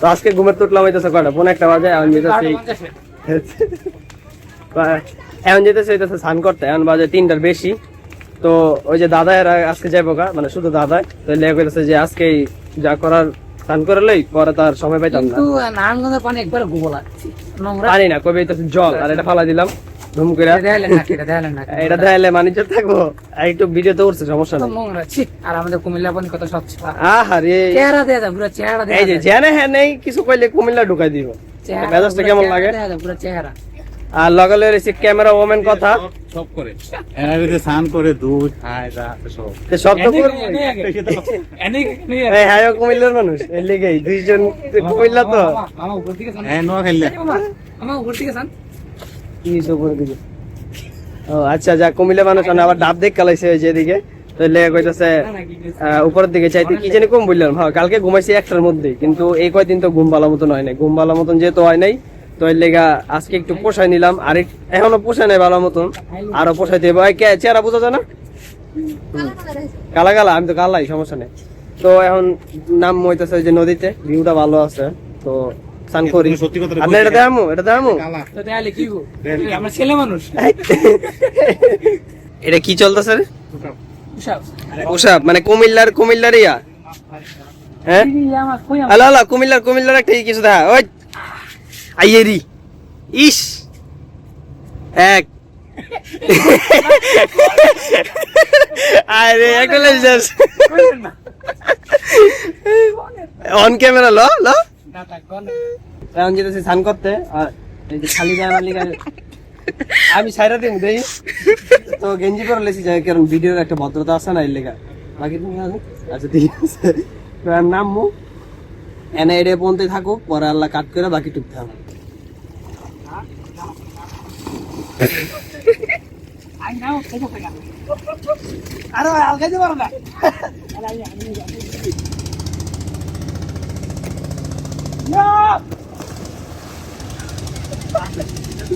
তো আজকে ঘুমের তুটলাম হইতেছে কয়টা? পনেরো একটা বাজে এখন যেতেছি এখন যেতেছে হইতেছে স্নান করতে এখন বাজে তিনটার বেশি। তো ওই যে দাদা এরা আজকে যাইবো গা মানে শুধু দাদা তো লেগে কইতেছে যে আজকেই যা করার স্নান করে লই পরে তার সময় পাইতাম না। নারায়ণগঞ্জের পানি একবার লাগছে। পানি না কবে জল আর এটা ফালা দিলাম। ধুম করে এটা দেখালেন না এটা দেখাইলে মানিজ্য থাকব আর একটু ভিডিওতে উঠছে সমস্যা নেই আর আমাদের কুমিল্লা পানি কত স্বচ্ছ আহারে চেহারা দেয়া যায় পুরো চেহারা দেয়া যায় জেনে হ্যাঁ নেই কিছু কইলে কুমিল্লা ঢুকাই দিব মেজাজটা কেমন লাগে পুরো চেহারা আর লগালে রয়েছে ক্যামেরা ওমেন কথা সব করে এরা স্নান করে দুধ খায় যা সব সব তো করব এই হ্যাঁ কুমিল্লার মানুষ এর লেগেই দুইজন কুমিল্লা তো মামা উপর দিকে হ্যাঁ নোয়া মামা উপর দিকে ও আচ্ছা যা, কুমিল্লা মানুষ মানে আবার ডাব দেখ কালাইছে ওই যে তো লেগে কইতাছে উপরের দিকে চাইতে কি জানি কম বললাম। হ্যাঁ কালকে ঘুমাইছি একটার মধ্যে, কিন্তু এই কয়দিন তো ঘুম ভালো মতন হয় নাই। ঘুম ভালো মতন যেহেতু হয় নাই, তো এর লেগা আজকে একটু পোষাই নিলাম। আর এখনও পোষায় নাই ভালো মতন, আরও পোষাইতে হবে ওই কে, চেহারা বোঝা যায় না? কালা কালা, আমি তো কালাই, সমস্যা নেই। তো এখন নাম হইতেছে ওই যে নদীতে, ভিউটা ভালো আছে, তো স্নান করি। এটা দেখামু এটা গো? আমরা ছেলে মানুষ। এটা কি চলতেছে রে? মানে কুমিল্লার কুমিল্লার ইয়া হ্যাঁ আমার কই আলা আলা কুমিল্লার কুমিল্লার একটা কিছু দেখা। ওই আইয়েরি। ইস! এক। আরে একটা অন ক্যামেরা ল ল। এখন যেতেছি স্নান করতে, আর এই যে খালি গায়ে লিগা আমি সাইরা দিম দেই তো গেঞ্জি পরে লেছি, যাই কারণ ভিডিওর একটা ভদ্রতা আছে না এর লেগা। বাকি তুমি? আচ্ছা ঠিক আছে। তো আর নামমু। এনে এডে পন্তে থাকুক, পরে আল্লাহ কাট করে বাকি টুকতে হবে। আরে আলগা দিবার না আমার সাথে খেলি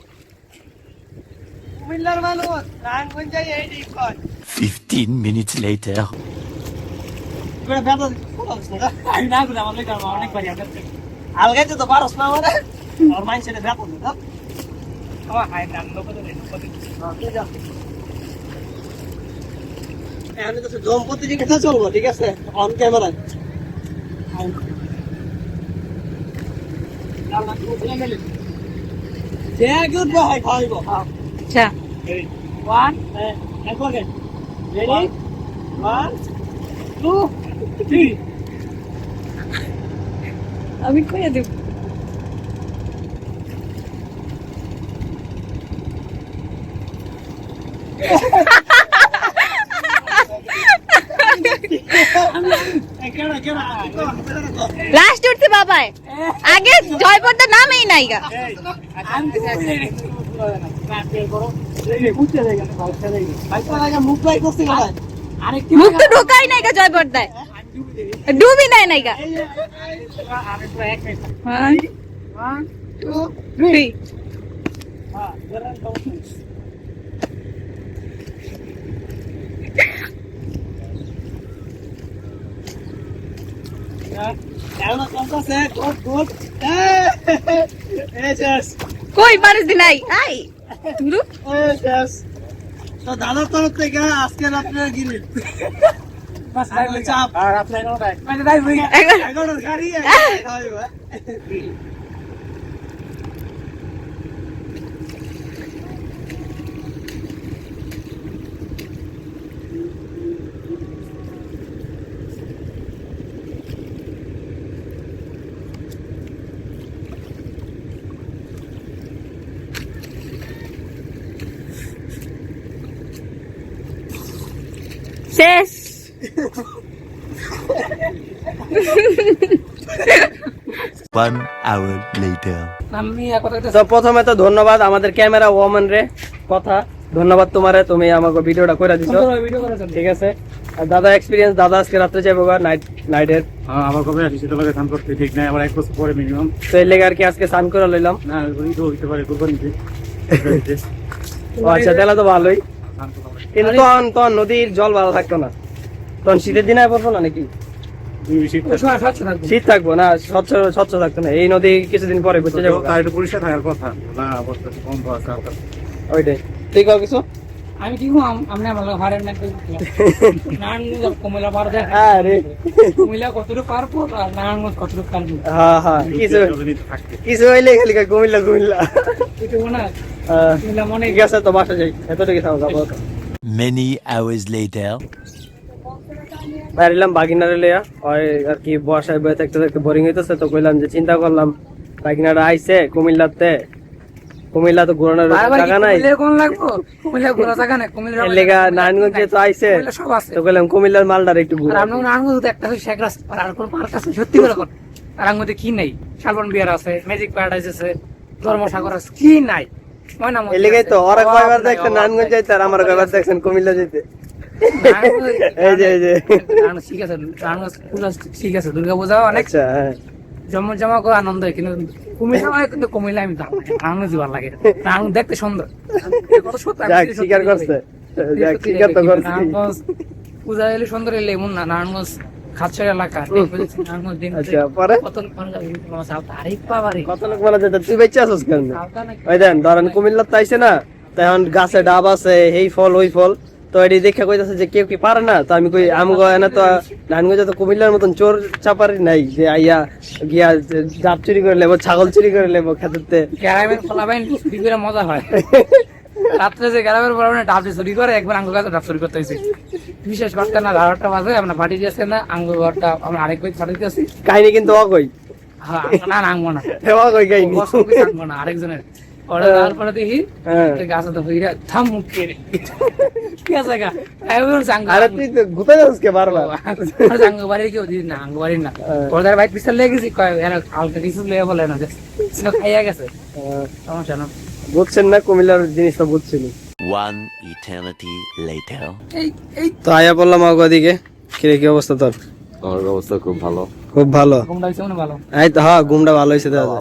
কুমিল্লার মানুষ রায়গঞ্জ এই দিক 15 minutes later. করে বেদা কোলাস না আমি না গুলো আমার লেগে অনেক বাড়ি আমার আলগাইতে তো পারস না আর মাইন্ডসেটে বেতন না। আমার হাই নাম লোক তো নেই এখানে তো জম প্রতিযোগিতা চলবো ঠিক আছে? অন ক্যামেরা যে। গুড আচ্ছা আমি কইয়া দেব। লাস্ট উঠছে বাবাই। আগে জয়পর্দা নামেই নাইগা মুখ মুখ তো ঢোকাই ডুবি নাই এখনও চলতেছে গুড গুড এই শেষ কই পারিস নাই? আই দাদার তরফ থেকে আজকে রাত্রে গিরি চাপ আর আপনার নটায় মানে তাই হই এগারো- এগারোটার গাড়ি শেষ তো প্রথমে তো ধন্যবাদ আমাদের ক্যামেরা ওয়ামান রে। কথা। ধন্যবাদ তোমারে তুমি আমাকে ভিডিওটা করে দিছো। ঠিক আছে? আর দাদা এক্সপিরিয়েন্স দাদা আজকে রাত্রে যাব নাইট নাইটের আবার কবে আসি সেটা লাগে করতে ঠিক নাই আবার এক বছর পরে মিনিমাম তো এর লেগে আর কি আজকে স্নান করে লইলাম। না ওই তো হইতে পারে কোরবানিতে। ও আচ্ছা তাহলে তো ভালোই। কিন্তু তখন তখন নদীর জল ভালো থাকতো না। তখন শীতের দিনে পড়ব না নাকি? শীত থাকব না স্বচ্ছ স্বচ্ছ থাকতো না। এই নদী কিছুদিন পরে বুঝতে যাব। পরিষ্কার থাকার কথা। না ওইটাই। তুই কিছু? আমি কি আমি আমার লোক হারেন না নারায়ণগঞ্জ কুমিল্লা পার দেখ। আরে। কুমিল্লা কতটুকু পারব আর নারায়ণগঞ্জ কতটুকু পারব হ্যাঁ হ্যাঁ কিছু কিছু হইলে খালি কুমিল্লা কুমিল্লা এটুকু না কুমিল্লা মনে আছে তো বাসা যাই। এতটুকু থাকো যাব। Many hours later. বাইরিলাম বাগিনারে লিয়া ওই আর কি বসায় বয়ে থাকতে থাকতে বোরিং হইতেছে তো কইলাম যে চিন্তা করলাম বাগিনারা আইছে কুমিল্লাতে। কুমিল্লা তো ঘুরানোর জায়গা নাই। কুমিল্লা কোন লাগবো? কুমিল্লা ঘোরা জায়গা নাই কুমিল্লা এর লেগা নারায়ণগঞ্জে তো আইছে কুমিল্লা সব আছে। তো কইলাম কুমিল্লার মালদার একটু আর ঘুরা। আমরা নারায়ণগঞ্জ তো একটা শেখ রাস্তা আর কোন পার্ক আছে? সত্যি করে কোন? নারায়ণগঞ্জে কি নেই? শালবন বিহার আছে ম্যাজিক প্যারাডাইস আছে ধর্মসাগর আছে কি নাই? এর লেগেই তো ওরা কয়বার নাই, নারায়ণগঞ্জ যাইতে আর আমার কয়বার দেখছেন কুমিল্লা যেতে এই যে এই যে। ঠিক আছে নারায়ণগঞ্জ পূজা ঠিক আছে দুর্গা পূজা অনেক আচ্ছা হ্যাঁ। জমা জমা করে আনন্দ হয় কিন্তু কুমিল্লা মানে কিন্তু কুমিল্লা আমি দাম নারায়ণগঞ্জ ভালো লাগে। নারায়ণগঞ্জ দেখতে সুন্দর। কত সত্যি, আমি যাক সত্যি স্বীকার করছে। স্বীকার তো করছে। পূজা এলে সুন্দর এলে এমন না নারায়ণগঞ্জ খাচ্ছর এলাকা। আচ্ছা কত লোক যেত তুই বেঁচে কেন? ওই দেন ধরেন কুমিল্লার না তখন গাছে ডাব আছে এই ফল ওই ফল। তো এটি দেখে কইতাছে যে কেউ কি পারে না? তো আমি কই আমগো এনে তো নানগঞ্জে তো কুমিল্লার মতন চোর চাপারি নাই যে আইয়া গিয়া ডাব চুরি করে লেবো ছাগল চুরি করে লেবো খেতে গ্রামের ফলাবাইন মজা হয়? রাত্রে যে গ্রামের ফলাবাইন ডাব চুরি করে একবার আঙ্গুর কাছে ডাব চুরি করতে হয়েছে বিশেষ বার্তা না বারোটা বাজে আমরা পাঠিয়ে দিয়েছে না আঙ্গুর ঘরটা আমরা আরেক বই পাঠিয়ে দিয়েছি কাহিনী কিন্তু অকই। হ্যাঁ না না আঙ্গো না। অকই কাহিনী। আঙ্গো না আরেকজনের। ওরা তারপরে দেখি হ্যাঁ। গাছে তো হইরা থাম মুখ কি আছে গা? এবার সাঙ্গ আরে তুই তো ঘুতে যাস কে বারবার? সাঙ্গ বাড়ি কেউ না আঙ্গ বাড়ি না। হ্যাঁ। ওদের বাইক পিছন লেগে গেছি কয় এরা কিছু বলে না যে খাইয়া গেছে। সমস্যা না। বুঝছেন না কুমিল্লার জিনিসটা বুঝছিনি। One eternity later. এই এই। তো আয়া বললাম অগো দিকে কিরে কি অবস্থা তোর? আমার অবস্থা খুব ভালো। খুব ভালো? ঘুমটা হইছে মানে ভালো। এই তো হ্যাঁ ঘুমটা ভালো হয়েছে দাদা